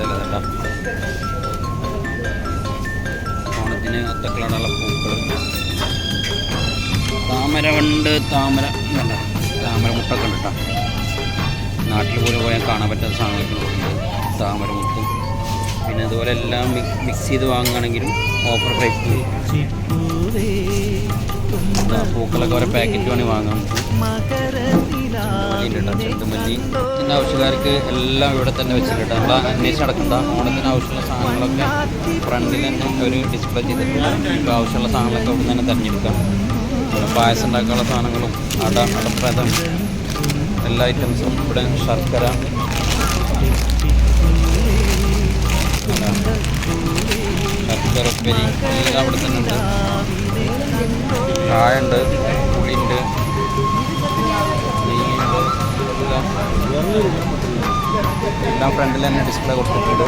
ചിലത് കേട്ടോ ഓണത്തിന് ഒത്തക്കളാടുള്ള പൂക്കൾ. താമര ഉണ്ട് താമര ഇതുണ്ട്. താമര മുട്ടൊക്കെ ഉണ്ട് കേട്ടോ. നാട്ടിൽ പോലും പോയാൽ കാണാൻ പറ്റാത്ത സാധനങ്ങളൊക്കെ താമര മുട്ടും. പിന്നെ അതുപോലെ എല്ലാം മിക്സ് ചെയ്ത് വാങ്ങുകയാണെങ്കിലും ഓഫർ പ്രൈസിൽ പൂക്കളൊക്കെ ഓരോ പാക്കറ്റ് വേണമെങ്കിൽ വാങ്ങാൻ കേട്ടോ ചെണ്ടുമല്ലി ഇതിന്റെ ആവശ്യക്കാർക്ക് എല്ലാം ഇവിടെ തന്നെ വെച്ചിട്ടുണ്ട്. നമ്മൾ അന്വേഷിച്ച് നടക്കണ്ട. ഓണത്തിന് ആവശ്യമുള്ള സാധനങ്ങളൊക്കെ ഫ്രണ്ടിൽ തന്നെ ഒരു ഡിസ്പ്ലേ ചെയ്തിട്ടുണ്ട്. നമുക്ക് ആവശ്യമുള്ള സാധനങ്ങളൊക്കെ ഇവിടെ തന്നെ തിരഞ്ഞെടുക്കാം. പായസം ഉണ്ടാക്കാനുള്ള സാധനങ്ങളും അട അടപ്രഥം എല്ലാ ഐറ്റംസും ഇവിടെ ശർക്കര. ശർക്കര ഉപ്പരി എല്ലാം അവിടെ തന്നെ ഉണ്ട്. ചായ ഉണ്ട്. എല്ലാം ഫ്രണ്ടിൽ തന്നെ ഡിസ്പ്ലേ കൊടുത്തിട്ടുണ്ട്.